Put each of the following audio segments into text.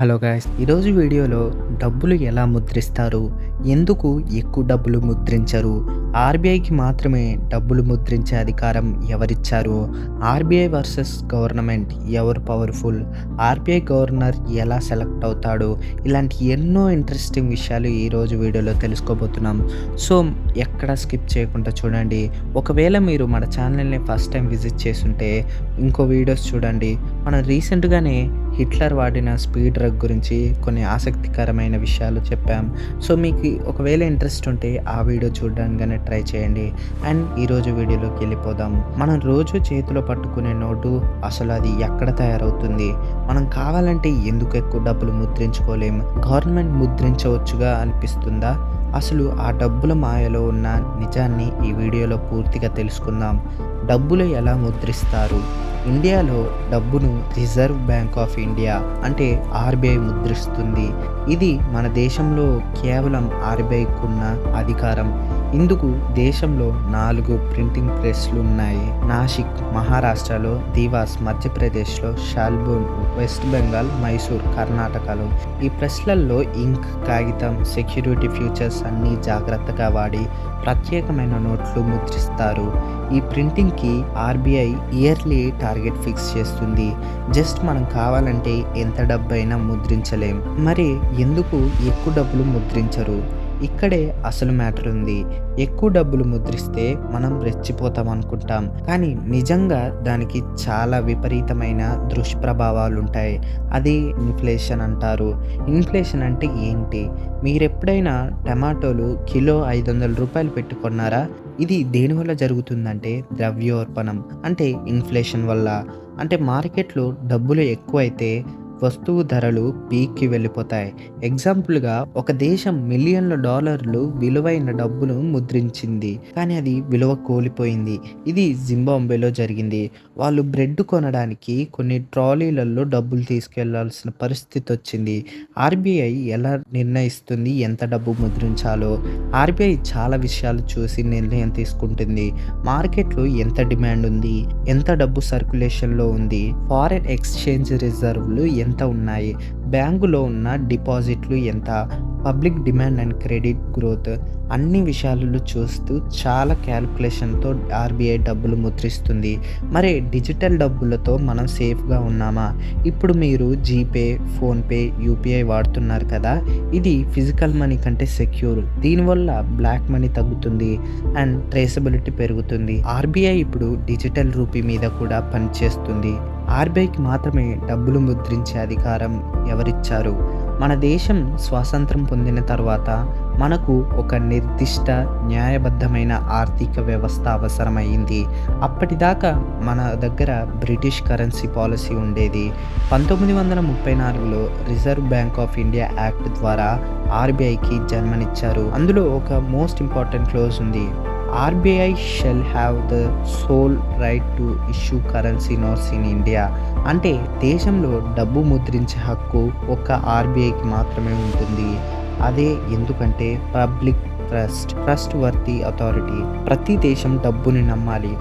Hello guys ఈరోజు వీడియోలో డబ్బులు ఎలా ముద్రిస్తారు? ఎందుకు ఎక్కువ డబ్బులు ముద్రించరు? ఆర్బీఐకి మాత్రమే డబ్బులు ముద్రించే అధికారం ఎవరిచ్చారు? ఆర్బీఐ వర్సెస్ గవర్నమెంట్ ఎవరు పవర్ఫుల్? ఆర్బీఐ గవర్నర్ ఎలా సెలెక్ట్ అవుతాడు? ఇలాంటి ఎన్నో ఇంట్రెస్టింగ్ విషయాలు ఈరోజు వీడియోలో తెలుసుకోబోతున్నాం. సో ఎక్కడ స్కిప్ చేయకుండా చూడండి. ఒకవేళ మీరు మన ఛానల్ని ఫస్ట్ టైం విజిట్ చేస్తుంటే ఇంకో వీడియోస్ చూడండి. మనం రీసెంట్గానే హిట్లర్ వాడిన స్పీడ్ డ్రగ్ గురించి కొన్ని ఆసక్తికరమైన విషయాలు చెప్పాం. సో మీకు ఒకవేళ ఇంట్రెస్ట్ ఉంటే ఆ వీడియో చూడడానికి ట్రై చేయండి. అండ్ ఈరోజు వీడియోలోకి వెళ్ళిపోదాం. మనం రోజు చేతిలో పట్టుకునే నోటు అసలు అది ఎక్కడ తయారవుతుంది? మనం కావాలంటే ఎందుకు ఎక్కువ డబ్బులు ముద్రించుకోలేం? గవర్నమెంట్ ముద్రించవచ్చుగా అనిపిస్తుందా? అసలు ఆ డబ్బుల మాయలో ఉన్న నిజాన్ని ఈ వీడియోలో పూర్తిగా తెలుసుకుందాం. డబ్బులు ఎలా ముద్రిస్తారు? ఇండియాలో డబ్బును రిజర్వ్ బ్యాంక్ ఆఫ్ ఇండియా అంటే ఆర్బీఐ ముద్రిస్తుంది. ఇది మన దేశంలో కేవలం ఆర్బీఐకున్న అధికారం. ఇందుకు దేశంలో నాలుగు ప్రింటింగ్ ప్రెస్లు ఉన్నాయి. నాసిక్ మహారాష్ట్రలో దివాస్ మధ్యప్రదేశ్లో షాల్బూన్ వెస్ట్ బెంగాల్ మైసూర్ కర్ణాటకలో. ఈ ప్రెస్లలో ఇంక్ కాగితం సెక్యూరిటీ ఫ్యూచర్స్ అన్నీ జాగ్రత్తగా వాడి ప్రత్యేకమైన నోట్లు ముద్రిస్తారు. ఈ ప్రింటింగ్కి ఆర్బీఐ ఇయర్లీ టార్గెట్ ఫిక్స్ చేస్తుంది. జస్ట్ మనం కావాలంటే ఎంత డబ్బైనా ముద్రించలేం. మరి ఎందుకు ఎక్కువ డబ్బులు ముద్రించరు? ఇక్కడే అసలు మ్యాటర్ ఉంది. ఎక్కువ డబ్బులు ముద్రిస్తే మనం రెచ్చిపోతాం అనుకుంటాం. కానీ నిజంగా దానికి చాలా విపరీతమైన దుష్ప్రభావాలు ఉంటాయి అది ఇన్ఫ్లేషన్ అంటారు. ఇన్ఫ్లేషన్ అంటే ఏంటి? మీరు ఎప్పుడైనా టమాటోలు కిలో ఐదు వందల రూపాయలు పెట్టుకున్నారా? ఇది దేనివల్ల జరుగుతుందంటే ద్రవ్యోర్పణం. అంటే ఇన్ఫ్లేషన్ వల్ల. అంటే మార్కెట్లో డబ్బులు ఎక్కువైతే వస్తువు ధరలు పీక్కి వెళ్ళిపోతాయి. ఎగ్జాంపుల్గా ఒక దేశం మిలియన్ల డాలర్లు విలువైన డబ్బును ముద్రించింది. కానీ అది విలువ కోల్పోయింది. ఇది జింబాంబేలో జరిగింది. వాళ్ళు బ్రెడ్ కొనడానికి కొన్ని ట్రాలీలలో డబ్బులు తీసుకెళ్ళాల్సిన పరిస్థితి వచ్చింది. ఆర్బీఐ ఎలా నిర్ణయిస్తుంది ఎంత డబ్బు ముద్రించాలో ఆర్బీఐ చాలా విషయాలు చూసి నిర్ణయం తీసుకుంటుంది. మార్కెట్లో ఎంత డిమాండ్ ఉంది ఎంత డబ్బు సర్క్యులేషన్లో ఉంది ఫారెన్ ఎక్స్చేంజ్ రిజర్వ్లు ఎంత ఉన్నాయి? బ్యాంకులో ఉన్న డిపాజిట్లు ఎంత? Public demand and credit growth అన్ని విషయాలు చూస్తూ చాలా క్యాల్కులేషన్తో ఆర్బీఐ డబ్బులు ముద్రిస్తుంది. మరి డిజిటల్ డబ్బులతో మనం సేఫ్గా ఉన్నామా? ఇప్పుడు మీరు జీపే ఫోన్పే యూపీఐ వాడుతున్నారు కదా? ఇది ఫిజికల్ మనీ కంటే సెక్యూర్. దీనివల్ల బ్లాక్ మనీ తగ్గుతుంది అండ్ ట్రేసబిలిటీ పెరుగుతుంది. ఆర్బీఐ ఇప్పుడు డిజిటల్ రూపీ మీద కూడా పనిచేస్తుంది. ఆర్బీఐకి మాత్రమే డబ్బులు ముద్రించే అధికారం ఎవరిచ్చారు? మన దేశం స్వాతంత్రం పొందిన తర్వాత మనకు ఒక నిర్దిష్ట న్యాయబద్ధమైన ఆర్థిక వ్యవస్థ అవసరమైంది అప్పటిదాకా మన దగ్గర బ్రిటిష్ కరెన్సీ పాలసీ ఉండేది. పంతొమ్మిది వందల ముప్పై నాలుగులో reserve bank of India act ద్వారా ఆర్బీఐకి జన్మనిచ్చారు. అందులో ఒక మోస్ట్ ఇంపార్టెంట్ క్లోజ్ ఉంది. RBI shall have the sole right to issue currency notes in India. అంటే దేశంలో డబ్బు ముద్రించే హక్కు ఒక్క ఆర్బీఐకి మాత్రమే ఉంటుంది. అదే ఎందుకంటే public trust trustworthy authority ప్రతి దేశం డబ్బుని నమ్మాలి.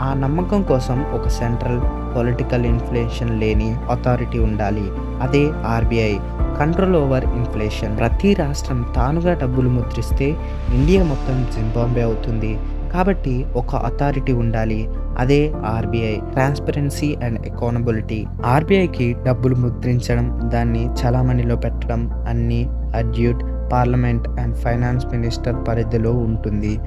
ఆ నమ్మకం కోసం ఒక సెంట్రల్ పొలిటికల్ ఇన్ఫ్లేషన్ లేని అథారిటీ ఉండాలి. అదే ఆర్బీఐ. Control over inflation. ప్రతి రాష్ట్రం తానుగా డబ్బులు ముద్రిస్తే ఇండియా మొత్తం జింబాంబే అవుతుంది. కాబట్టి ఒక అథారిటీ ఉండాలి. అదే ఆర్బీఐ. ట్రాన్స్పరెన్సీ అండ్ అకౌంటబిలిటీ ఆర్బీఐకి డబ్బులు ముద్రించడం దాన్ని చలామణిలో పెట్టడం అన్ని audit parliament and finance minister పరిధిలో ఉంటుంది.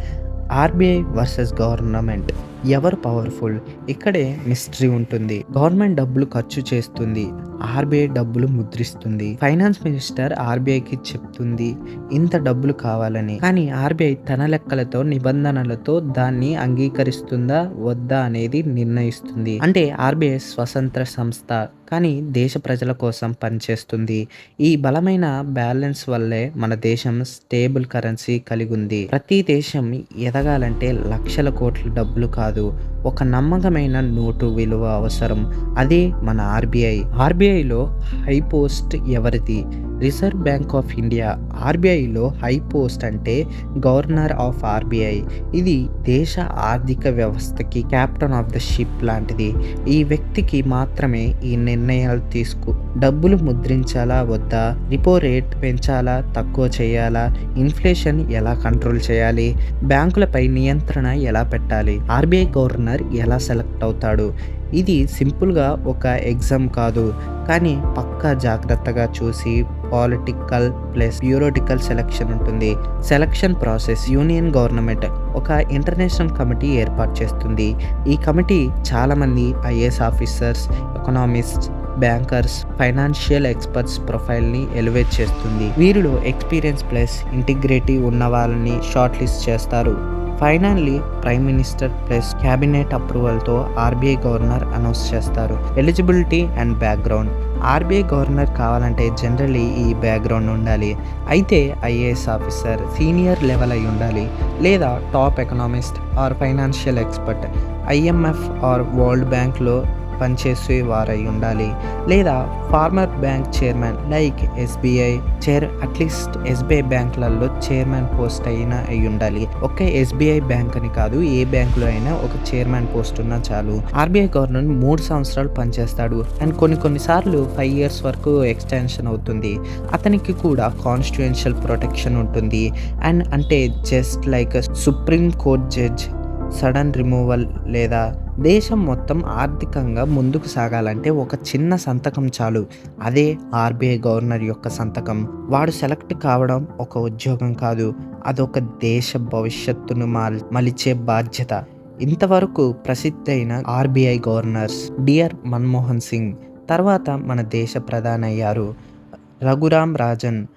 RBI versus government. ఎవరు పవర్ఫుల్ ఇక్కడే మిస్టరీ ఉంటుంది. గవర్నమెంట్ డబ్బులు ఖర్చు చేస్తుంది. ఆర్బీఐ డబ్బులు ముద్రిస్తుంది. ఫైనాన్స్ మినిస్టర్ ఆర్బీఐకి చెప్తుంది ఇంత డబ్బులు కావాలని. కానీ ఆర్బీఐ తన లెక్కలతో నిబంధనలతో దాన్ని అంగీకరిస్తుందా వద్దా అనేది నిర్ణయిస్తుంది. అంటే ఆర్బీఐ స్వతంత్ర సంస్థ కానీ దేశ ప్రజల కోసం పనిచేస్తుంది. ఈ బలమైన బ్యాలెన్స్ వల్లే మన దేశం స్టేబుల్ కరెన్సీ కలిగి ఉంది ప్రతి దేశం ఎదగాలంటే లక్షల కోట్ల డబ్బులు కాదు. ఒక నమ్మకమైన నోటు విలువ అవసరం. అదే మన ఆర్బీఐ. ఆర్బీఐలో హై పోస్ట్ ఎవరిది? Reserve bank of India. ఆర్బీఐలో high post అంటే గవర్నర్ ఆఫ్ ఆర్బీఐ. ఇది దేశ ఆర్థిక వ్యవస్థకి క్యాప్టెన్ ఆఫ్ ద షిప్ లాంటిది. ఈ వ్యక్తికి మాత్రమే ఈ నిర్ణయాలు తీసుకు డబ్బులు ముద్రించాలా వద్దా? రిపో రేట్ పెంచాలా? తక్కువ చేయాలా? ఇన్ఫ్లేషన్ ఎలా కంట్రోల్ చేయాలి? బ్యాంకులపై నియంత్రణ ఎలా పెట్టాలి? ఆర్బీఐ గవర్నర్ ఎలా సెలెక్ట్ అవుతాడు? ఇది సింపుల్గా ఒక ఎగ్జామ్ కాదు. కానీ పక్కా జాగ్రత్తగా చూసి పాలిటికల్ ప్లస్ బ్యూరోటికల్ సెలక్షన్ ఉంటుంది. సెలక్షన్ ప్రాసెస్ యూనియన్ గవర్నమెంట్ ఒక ఇంటర్నేషనల్ కమిటీ ఏర్పాటు చేస్తుంది. ఈ కమిటీ చాలామంది IAS officers economist bankers financial experts ప్రొఫైల్ని elevate చేస్తుంది. వీరిలో ఎక్స్పీరియన్స్ ప్లస్ ఇంటిగ్రిటీ ఉన్న వాళ్ళని షార్ట్ లిస్ట్ చేస్తారు. Finally prime minister plus cabinet అప్రూవల్తో RBI governor announce చేస్తారు. Eligibility and background. RBI governor కావాలంటే జనరలీ ఈ బ్యాక్గ్రౌండ్ ఉండాలి. అయితే ఐఏఎస్ ఆఫీసర్ సీనియర్ లెవెల్ అయి ఉండాలి. లేదా top economist or financial expert IMF or world బ్యాంక్లో పనిచేసే వారై ఉండాలి. లేదా former bank chairman like SBI chair at least SBI బ్యాంకులలో చైర్మన్ పోస్ట్ అయినా అయి ఉండాలి. ఒకే ఎస్బీఐ బ్యాంక్ అని కాదు ఏ బ్యాంకులో అయినా ఒక చైర్మన్ పోస్ట్ ఉన్నా చాలు. ఆర్బీఐ గవర్నర్ మూడు సంవత్సరాలు పనిచేస్తాడు. అండ్ కొన్ని కొన్నిసార్లు ఫైవ్ ఇయర్స్ వరకు ఎక్స్టెన్షన్ అవుతుంది. అతనికి కూడా కాన్స్టిట్యూన్షియల్ ప్రొటెక్షన్ ఉంటుంది. అండ్ అంటే just like supreme court judge sudden removal లేదా దేశం మొత్తం ఆర్థికంగా ముందుకు సాగాలంటే ఒక చిన్న సంతకం చాలు. అదే ఆర్బీఐ గవర్నర్ యొక్క సంతకం. వాడు సెలెక్ట్ కావడం ఒక ఉద్యోగం కాదు. అదొక దేశ భవిష్యత్తును మాల్ మలిచే బాధ్యత. ఇంతవరకు ప్రసిద్ధైన RBI governors dear Manmohan Singh తర్వాత మన దేశ ప్రధాని అయ్యారు Raghuram Rajan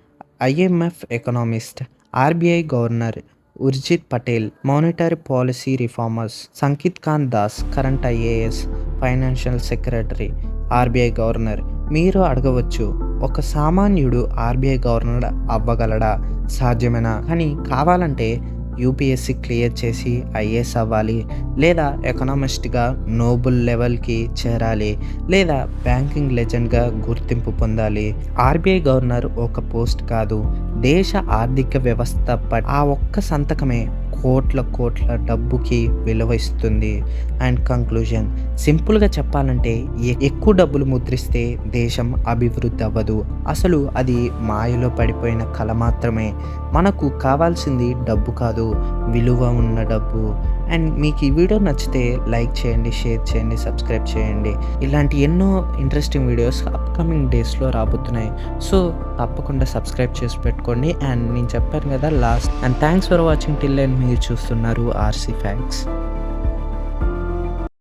IMF economist RBI governor Urjit Patel monetary policy reformers Shaktikanta Das current IAS financial secretary RBI governor. మీరు అడగవచ్చు ఒక సామాన్యుడు ఆర్బీఐ గవర్నర్ అవ్వగలడా? సాధ్యమేనా? కానీ కావాలంటే యూపీఎస్సీ క్లియర్ చేసి ఐఏఎస్ అవ్వాలి లేదా ఎకనామిస్ట్గా నోబుల్ లెవెల్కి చేరాలి లేదా బ్యాంకింగ్ లెజెండ్గా గుర్తింపు పొందాలి. ఆర్బీఐ గవర్నర్ ఒక పోస్ట్ కాదు. దేశ ఆర్థిక వ్యవస్థ ఆ ఒక్క సంతకమే కోట్ల కోట్ల డబ్బుకి విలువ ఇస్తుంది. అండ్ కంక్లూజన్ సింపుల్గా చెప్పాలంటే ఎక్కువ డబ్బులు ముద్రిస్తే దేశం అభివృద్ధి అవ్వదు. అసలు అది మాయలో పడిపోయిన కళ మాత్రమే. మనకు కావాల్సింది డబ్బు కాదు విలువ ఉన్న డబ్బు. అండ్ మీకు ఈ వీడియో నచ్చితే లైక్ చేయండి షేర్ చేయండి సబ్స్క్రైబ్ చేయండి. ఇలాంటి ఎన్నో ఇంట్రెస్టింగ్ వీడియోస్ అప్కమింగ్ డేస్లో రాబోతున్నాయి. సో తప్పకుండా సబ్స్క్రైబ్ చేసి పెట్టుకోండి. అండ్ నేను చెప్పాను కదా last. And thanks for watching. Till and మీరు చూస్తున్నారు ఆర్సీ ఫ్యాక్ట్స్